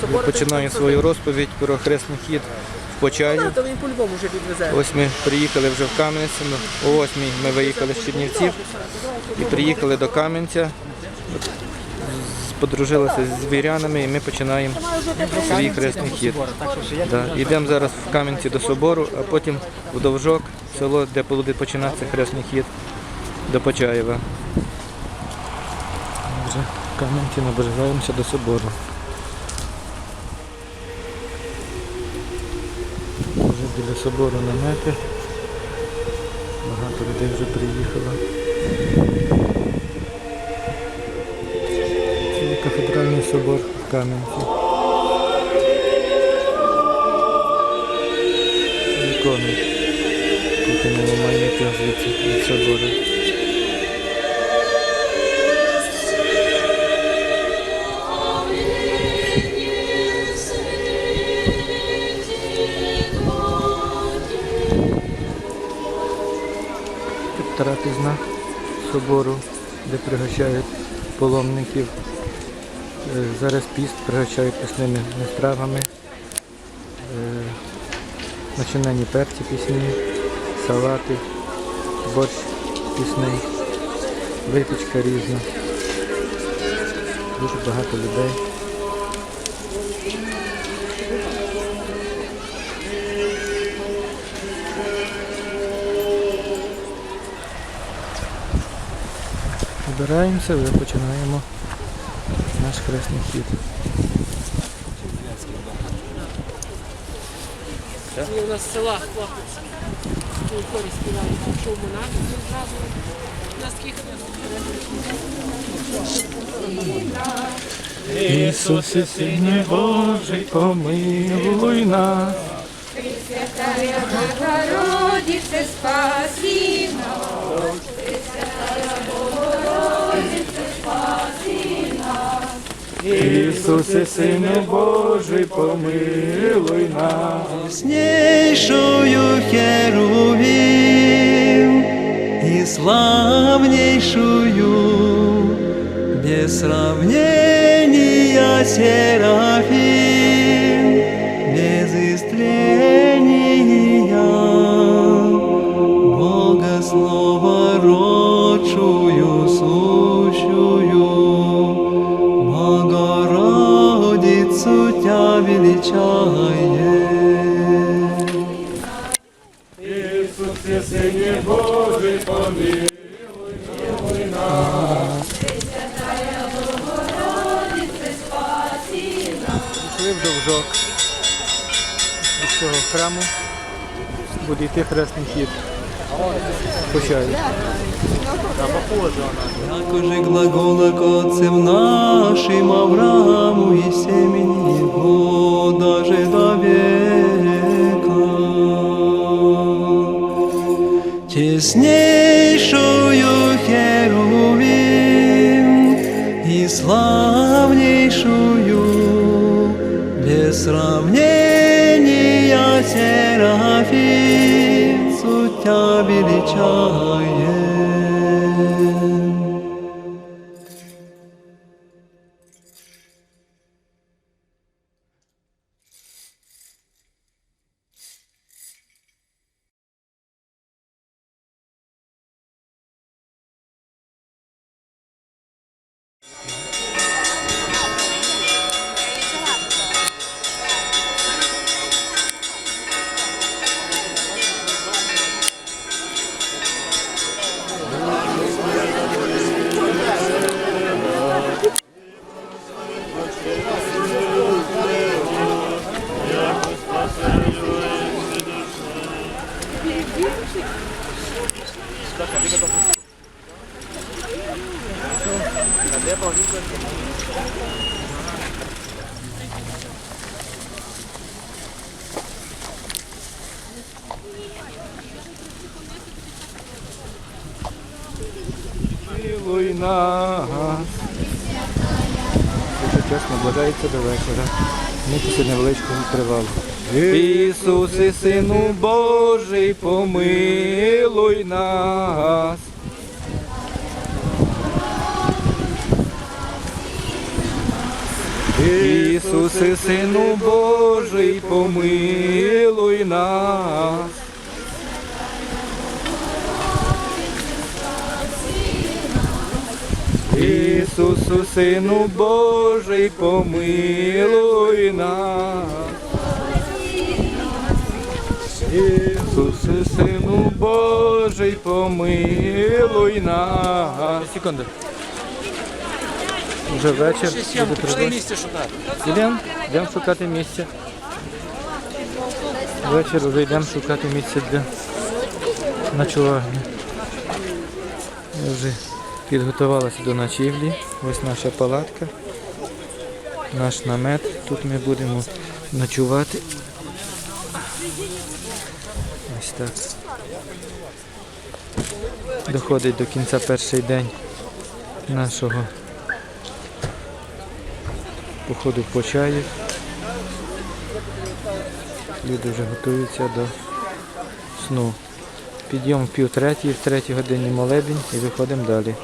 Собору. Починаю свою розповідь про хресний хід в вже відвезе. Ось ми приїхали вже в Кам'янці. Ну, О восьмій ми виїхали з Чернівців і приїхали до Кам'янця. Подружилися з вірянами і ми починаємо свій хресний хід. Йдемо зараз в Кам'янці до собору, а потім в Довжок, село, де буде починатися хресний хід до Почаєва. Вже в Кам'янці наближаємося до собору. Вже біля собору намети. Багато людей вже приїхало. Це кафедральний собор в Кам'янці. Ікони. Поки не ламаєте звідси від собору. Трапезна собору, де пригощають паломників. Е, Зараз піст пригощають пісними стравами. Е, Начинені перці пісні, салати, борщ пісний, випічка різна. Дуже багато людей. Збираємося, вже починаємо наш хресний хід. І у нас села хлопець. У хорі співає, пішов монах, і зразу нас Ісусе, Сине Божий, помилуй нас. Богородице, спаси нас. Ісусе, Сине Божий, помилуй нас. Яснейшую Херувим и славнейшую без сравнения Серафим, Тя величает. Пішли в довжок. Від цього храму буде йти хресний хід. Почаю. Якоже глагола к отцам нашим Аврааму и семени его даже до века. Теснейшую Херувим и славнейшую без сравнения Серафим Kabir çayı. Якщо чесно, бажається до вечора. Ми після невеличкого привалу. Ісусе, Сину Божий, помилуй нас. Ісусе, Сину Божий, помилуй нас. Ісусу, Сину Божий, помилуй нас. Ісусе, Сину Божий, помилуй нас. Секунду. Вже вечір. Йдемо, йдемо шукати місце. Вечір вже йдемо шукати місце для ночування. Я вже підготувалася до ночівлі. Ось наша палатка, наш намет. Тут ми будемо ночувати. Ось так. Доходить до кінця перший день нашого походу по чаю. Люди вже готуються до сну. Підйом в пів третій, в третій годині молебень і виходимо далі.